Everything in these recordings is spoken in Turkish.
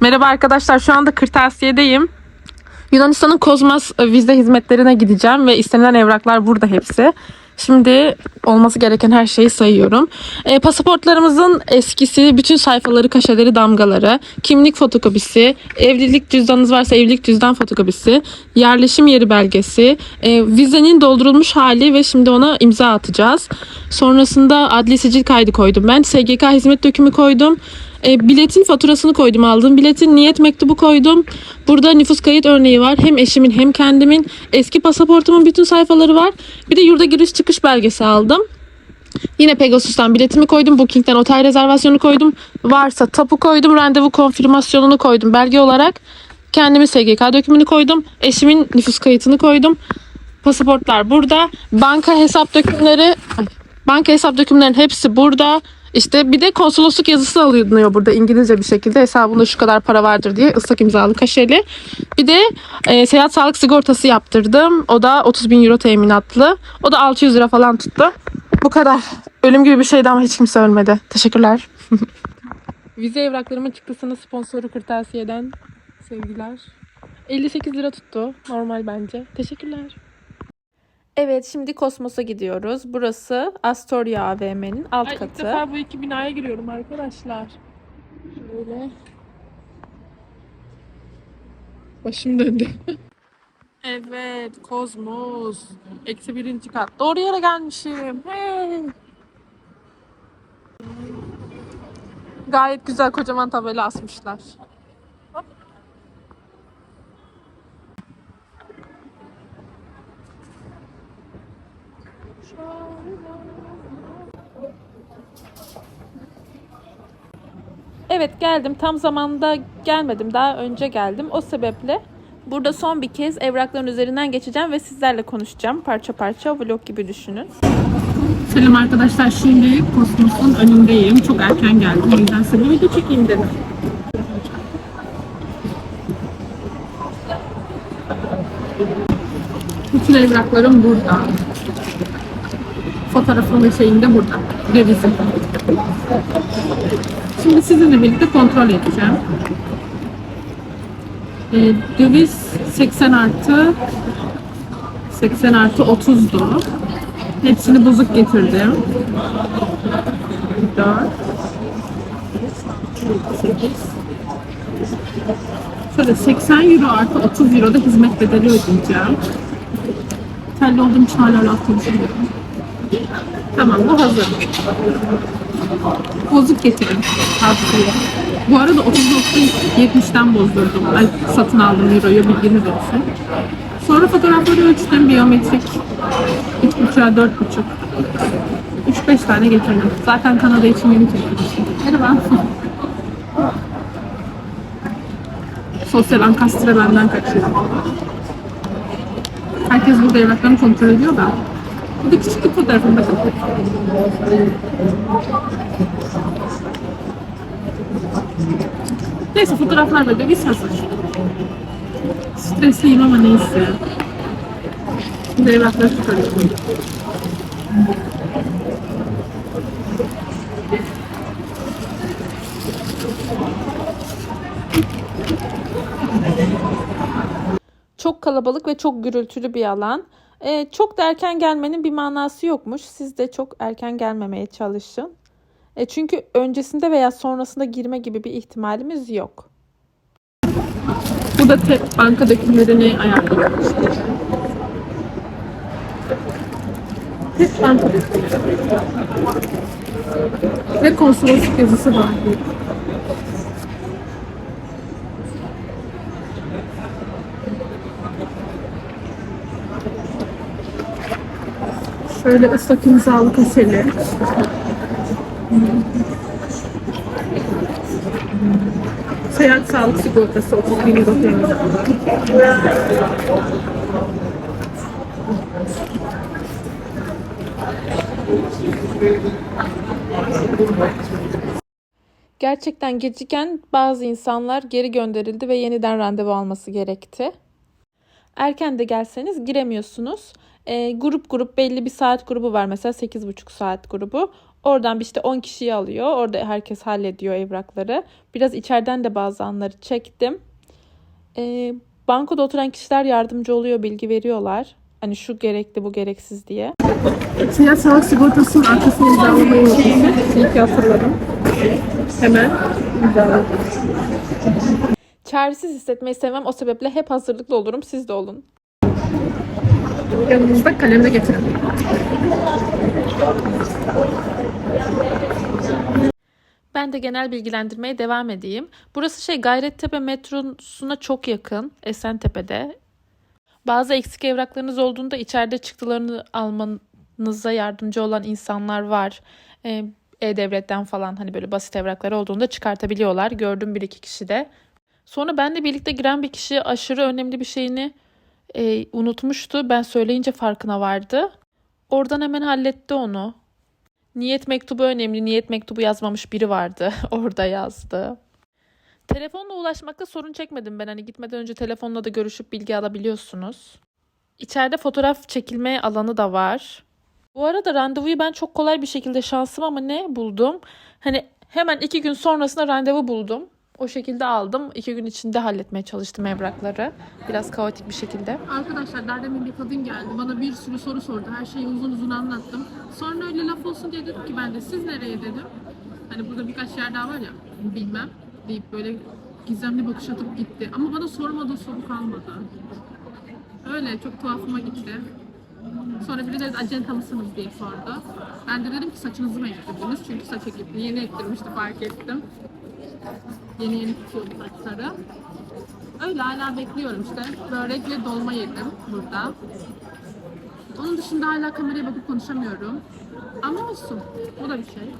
Merhaba arkadaşlar şu anda kırtasiyedeyim. Yunanistan'ın Kozmas vize hizmetlerine gideceğim ve istenilen evraklar burada hepsi. Şimdi olması gereken her şeyi sayıyorum. E, pasaportlarımızın eskisi, bütün sayfaları, kaşeleri, damgaları, kimlik fotokopisi, evlilik cüzdanınız varsa evlilik cüzdan fotokopisi, yerleşim yeri belgesi, e, vizenin doldurulmuş hali ve şimdi ona imza atacağız. Sonrasında adli sicil kaydı koydum ben. SGK hizmet dökümü koydum. E, biletin faturasını koydum aldım. Biletin niyet mektubu koydum. Burada nüfus kayıt örneği var. Hem eşimin hem kendimin. Eski pasaportumun bütün sayfaları var. Bir de yurda giriş çıkış belgesi aldım. Yine Pegasus'tan biletimi koydum. Booking'den otel rezervasyonu koydum. Varsa tapu koydum. Randevu konfirmasyonunu koydum belge olarak. Kendimin SGK dökümünü koydum. Eşimin nüfus kayıtını koydum. Pasaportlar burada. Banka hesap dökümleri banka hesap dökümlerin hepsi burada. İşte bir de konsolosluk yazısı alınıyor burada İngilizce bir şekilde hesabında şu kadar para vardır diye ıslak imzalı kaşeli. Bir de e, seyahat sağlık sigortası yaptırdım. O da 30 bin euro teminatlı. O da 600 lira falan tuttu. Bu kadar. Ölüm gibi bir şeydi ama hiç kimse ölmedi. Teşekkürler. Vize evraklarımın çıktısını sponsoru kırtasiyeden sevgiler. 58 lira tuttu. Normal bence. Teşekkürler. Evet şimdi Kosmos'a gidiyoruz. Burası Astoria AVM'nin alt Ay, ilk katı. defa bu iki binaya giriyorum arkadaşlar. Şöyle. Başım döndü. evet, Kozmos. Eksi birinci kat. Doğru yere gelmişim. Hey. Gayet güzel kocaman tabela asmışlar. Evet geldim. Tam zamanında gelmedim. Daha önce geldim. O sebeple burada son bir kez evrakların üzerinden geçeceğim ve sizlerle konuşacağım. Parça parça vlog gibi düşünün. Selam arkadaşlar. Şimdi Kosmos'un önündeyim. Çok erken geldim. O yüzden size bir video çekeyim dedim. Bütün evraklarım burada. Fotoğrafım ve şeyim de burada. Revizim. Şimdi sizinle birlikte kontrol edeceğim. Ee, döviz 80 artı 80 artı 30'du. Hepsini bozuk getirdim. 4 8 Şöyle 80 euro artı 30 euro da hizmet bedeli ödeyeceğim. Telli olduğum için hala rahat konuşamıyorum. Tamam bu hazır. Bozuk getirin tavsiye. Bu arada 30.70'den bozdurdum. Ay, satın aldım euroyu bilginiz olsun. Sonra fotoğrafları ölçtüm biyometrik. 3.5'a 4.5. 3-5 tane getirdim. Zaten Kanada için yeni çekmiştim. Merhaba. Sosyal ankastre benden kaçıyor. Herkes burada evraklarını kontrol ediyor da. Bu da küçük bir fotoğrafımda kalıyor. Neyse fotoğraflar ve döviz hazır. Stresliyim ama neyse. Şimdi evrakları çıkarıyorum. Çok kalabalık ve çok gürültülü bir alan. Ee, çok da erken gelmenin bir manası yokmuş. Siz de çok erken gelmemeye çalışın. E, çünkü öncesinde veya sonrasında girme gibi bir ihtimalimiz yok. Bu da tek banka dökümlerini ayarlıyorum. Tek banka dökümleri. Ve konsolosluk yazısı var. Şöyle ıslak imzalı kaseli. Seyahat sağlık sigortası 30 bin teminatı. Gerçekten geciken bazı insanlar geri gönderildi ve yeniden randevu alması gerekti. Erken de gelseniz giremiyorsunuz. E, grup grup belli bir saat grubu var mesela 8,5 saat grubu. Oradan bir işte 10 kişiyi alıyor. Orada herkes hallediyor evrakları. Biraz içeriden de bazı anları çektim. Ee, bankoda oturan kişiler yardımcı oluyor, bilgi veriyorlar. Hani şu gerekli, bu gereksiz diye. Siyah sağlık sigortasının arkasını imzalamayı unutmuşum. İyi ki. Hemen imzaladım. Çaresiz hissetmeyi sevmem. O sebeple hep hazırlıklı olurum. Siz de olun. Yanımızda kalem de getirelim. Ben de genel bilgilendirmeye devam edeyim. Burası şey Gayrettepe metrosuna çok yakın. Esentepe'de. Bazı eksik evraklarınız olduğunda içeride çıktılarını almanıza yardımcı olan insanlar var. Ee, E-Devlet'ten falan hani böyle basit evrakları olduğunda çıkartabiliyorlar. Gördüm bir iki kişi de. Sonra benle birlikte giren bir kişi aşırı önemli bir şeyini e, unutmuştu. Ben söyleyince farkına vardı. Oradan hemen halletti onu. Niyet mektubu önemli. Niyet mektubu yazmamış biri vardı. Orada yazdı. Telefonla ulaşmakta sorun çekmedim ben. Hani gitmeden önce telefonla da görüşüp bilgi alabiliyorsunuz. İçeride fotoğraf çekilme alanı da var. Bu arada randevuyu ben çok kolay bir şekilde şansım ama ne buldum? Hani hemen iki gün sonrasında randevu buldum. O şekilde aldım. İki gün içinde halletmeye çalıştım evrakları. Biraz kaotik bir şekilde. Arkadaşlar daha bir kadın geldi. Bana bir sürü soru sordu. Her şeyi uzun uzun anlattım. Sonra öyle laf olsun diye dedim ki ben de siz nereye dedim. Hani burada birkaç yer daha var ya bilmem deyip böyle gizemli bakış atıp gitti. Ama bana sormadığı soru kalmadı. Öyle çok tuhafıma gitti. Sonra biri de acenta mısınız diye sordu. Ben de dedim ki saçınızı mı ektirdiniz? Çünkü saç ekipli yeni ektirmişti fark ettim. Yeni yeni tutuyordu saçları. Öyle hala bekliyorum işte. Börekle dolma yedim burada. Onun dışında hala kameraya bakıp konuşamıyorum. Ama olsun. Bu da bir şey.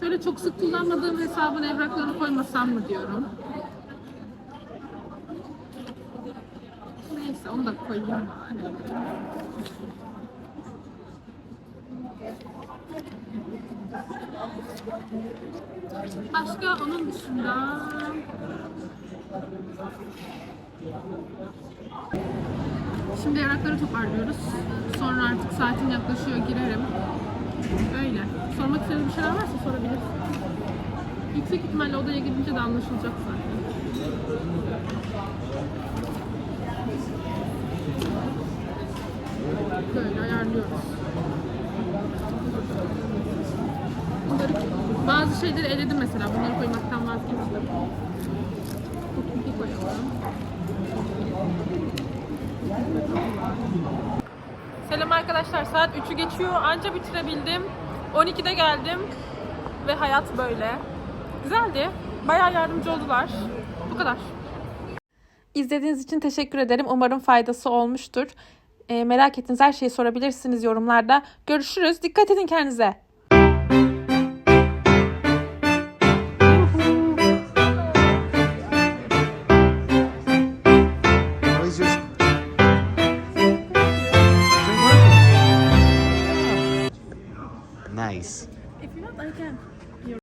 Şöyle çok sık kullanmadığım hesabın evraklarını koymasam mı diyorum. Neyse onu da koyayım bari. Başka onun dışında Şimdi evrakları toparlıyoruz. Sonra artık saatim yaklaşıyor girerim. Öyle. Sormak istediğiniz bir şeyler varsa sorabilirsin. Yüksek ihtimalle odaya gidince de anlaşılacak zaten. Böyle ayarlıyoruz. Bazı şeyleri eledim mesela. Bunları koymaktan vazgeçtim. Selam arkadaşlar. Saat 3'ü geçiyor. Anca bitirebildim. 12'de geldim. Ve hayat böyle. Güzeldi. Bayağı yardımcı oldular. Bu kadar. İzlediğiniz için teşekkür ederim. Umarım faydası olmuştur. Ee, merak ettiğiniz her şeyi sorabilirsiniz yorumlarda. Görüşürüz. Dikkat edin kendinize.